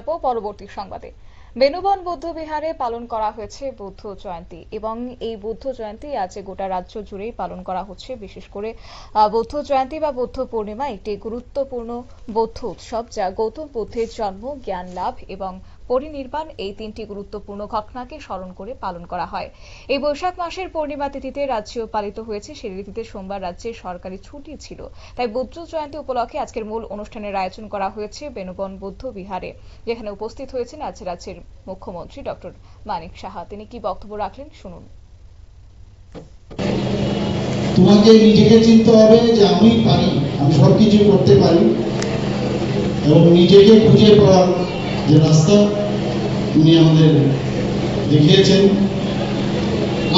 পরবর্তী সংবাদে। বেনুবন বৌদ্ধ বিহারে পালন করা হয়েছে বৌদ্ধ জয়ন্তী এবং এই বৌদ্ধ জয়ন্তী আজ গোটা রাজ্য জুড়েই পালন করা হচ্ছে। বিশেষ করে বৌদ্ধ জয়ন্তী বা বৌদ্ধ পূর্ণিমা একটি গুরুত্বপূর্ণ বৌদ্ধ উৎসব যা গৌতম বুদ্ধের জন্ম, জ্ঞান লাভ এবং পরিনির্বাণ এই তিনটি গুরুত্বপূর্ণ ঘটনাকে স্মরণ করে পালন করা হয়। এই বৈশাখ মাসের পূর্ণিমা তিথিতে রাজ্যেও পালিত হয়েছে সেই তিথিতে সোমবার রাজ্যে সরকারি ছুটি ছিল। তাই বৌদ্ধ জয়ন্তী উপলক্ষে আজকের মূল অনুষ্ঠানের আয়োজন করা হয়েছে বেনুবন বৌদ্ধ বিহারে। যেখানে উপস্থিত হয়েছেন আজ রাজ্যের মুখ্যমন্ত্রী ডক্টর মানিক সাহা। তিনি কি বক্তব্য রাখলেন শুনুন। তোমাকে নিজেকে চিনতে হবে যে আমি পারি, আমি সব কিছু করতে পারি। এবং নিজেকে খুঁজে পাওয়ার যে রাস্তা উনি আমাদের দেখিয়েছেন।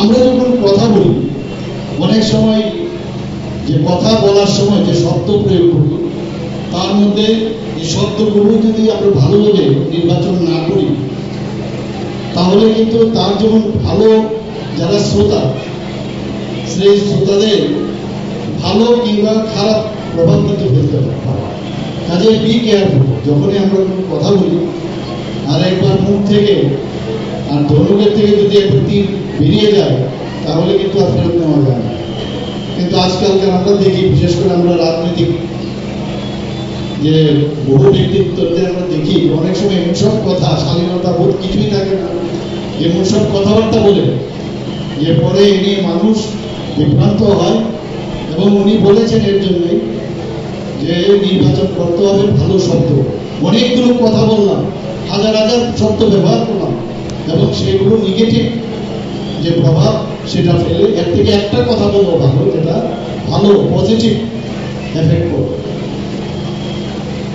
আমরা যখন কথা বলি, অনেক সময় যে কথা বলার সময় যে শব্দ প্রয়োগ করি, তার মধ্যে এই শব্দগুলো যদি আমরা ভালোভাবে নির্বাচন না করি, তাহলে কিন্তু তার যেমন ভালো যারা শ্রোতা, সেই শ্রোতাদের ভালো কিংবা খারাপ প্রভাব কিন্তু ফেলতে পারে। কাজে বি কেয়ারফুল যখনই আমরা কথা বলি আর একবার মুখ থেকে আর ধনুকের থেকে যদি একবার তীর বেরিয়ে যায়, তাহলে কিন্তু আর ফেরত নেওয়া যায় না। কিন্তু আজকালকার আমরা দেখি, বিশেষ করে আমরা রাজনৈতিক যে বহু ব্যক্তিত্বদের আমরা দেখি, অনেক সময় এমন সব কথা, স্বাধীনতা বোধ কিছুই থাকে না। এমন সব কথাবার্তা বলে, যে পরে এ নিয়ে মানুষ বিভ্রান্ত হয়। এবং উনি বলেছেন এর জন্যই যে, নির্বাচন করতে হবে ভালো শব্দ। অনেকগুলো কথা বললাম। হাজার হাজার শব্দ ব্যবহার করলাম। এবং সেগুলো নেগেটিভ যে প্রভাব, সেটা ফেলে এর থেকে একটা কথা বলব ভালো, যেটা ভালো পজিটিভ এফেক্ট করবে।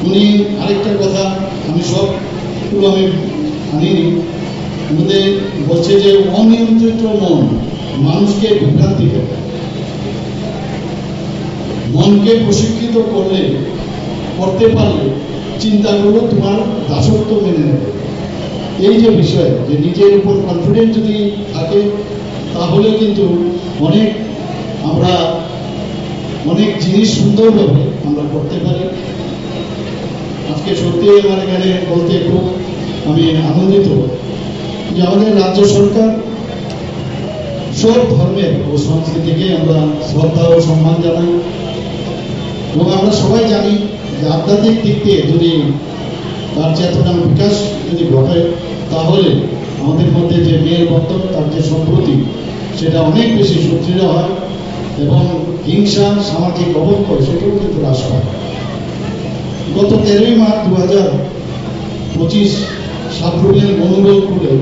উনি আরেকটা কথা আমি সবগুলো আমি আনিনি আমাদের বলছে যে অনিয়ন্ত্রিত মন মানুষকে বিভ্রান্তি করে। মনকে প্রশিক্ষিত করলে, করতে পারলে চিন্তাগুলো তোমার দাসত্ব মেনে এই যে বিষয়, যে নিজের উপর কনফিডেন্স যদি থাকে, তাহলে কিন্তু অনেক আমরা, অনেক জিনিস সুন্দরভাবে আমরা করতে পারি। আজকে সত্যি আমার এখানে বলতে খুব আমি আনন্দিত যে আমাদের রাজ্য সরকার সব ধর্মের ও সংস্কৃতিকে আমরা শ্রদ্ধা ও সম্মান জানাই। এবং আমরা সবাই জানি যে আধ্যাত্মিক দিক দিয়ে যদি তার চেতনার বিকাশ যদি ঘটে, তাহলে আমাদের মধ্যে যে মেয়ের বর্তন, তার যে সম্প্রতি, সেটা অনেক বেশি সুদৃঢ় হয় এবং হিংসা সামাজিক অবক্ষয় সেটাও কিন্তু হ্রাস পায় গত তেরোই মার্চ দু হাজার পঁচিশ সাবরুমের মনোবলপুরে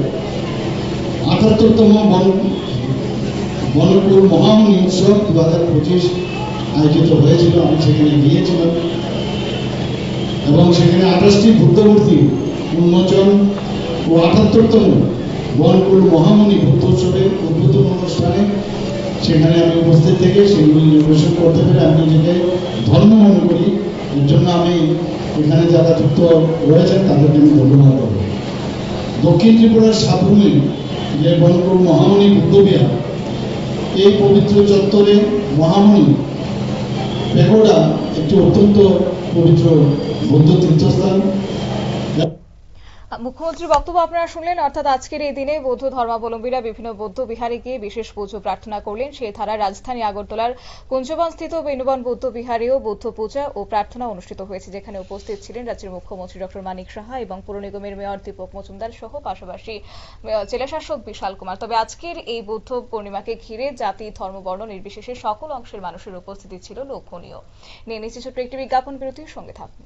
আটাত্তরতম বন, বনপুর মহামণি উৎসব দু হাজার পঁচিশ আয়োজিত হয়েছিল। আমি সেখানে গিয়েছিলাম। এবং সেখানে আঠাশটি বুদ্ধমূর্তি উন্মোচন ও আটাত্তরতম বনপুর মহামণি বুদ্ধ উৎসবের উদ্বোধন অনুষ্ঠানে সেখানে আমি উপস্থিত থেকে সেগুলো ইনোভেশন করতে পেরে আমি নিজেকে ধন্য মনে করি। এর জন্য আমি এখানে যারা যুক্ত রয়েছেন তাদেরকে আমি ধন্যবাদ দেবো দক্ষিণ ত্রিপুরার সাবরুমে যে বনপুর মহামণি বুদ্ধবিহার এই পবিত্র চত্বরে মহামণি পেগোডা একটি অত্যন্ত পবিত্র বৌদ্ধ তীর্থস্থান মুখ্যমন্ত্রীর বক্তব্য আপনারা শুনলেন, অর্থাৎ আজকের এই দিনে বৌদ্ধ ধর্মাবলম্বীরা বিভিন্ন বৌদ্ধ বিহারে গিয়ে বিশেষ পুজো প্রার্থনা করলেন। সেই ধারায় রাজধানী আগরতলার কুঞ্জবন স্থিত বেনুবন বৌদ্ধ বিহারেও বৌদ্ধ পূজা ও প্রার্থনা অনুষ্ঠিত হয়েছে, যেখানে উপস্থিত ছিলেন রাজ্যের মুখ্যমন্ত্রী ডক্টর মানিক সাহা এবং পুর নিগমের মেয়র দীপক মজুমদার সহ পাশাপাশি মেয়র- জেলাশাসক বিশাল কুমার। তবে আজকের এই বৌদ্ধ পূর্ণিমাকে ঘিরে জাতি, ধর্ম, বর্ণ নির্বিশেষে সকল অংশের মানুষের উপস্থিতি ছিল লক্ষণীয় নিয়ে নিচ্ছে ছোট্ট একটি বিজ্ঞাপন বিরতির সঙ্গে থাকুন।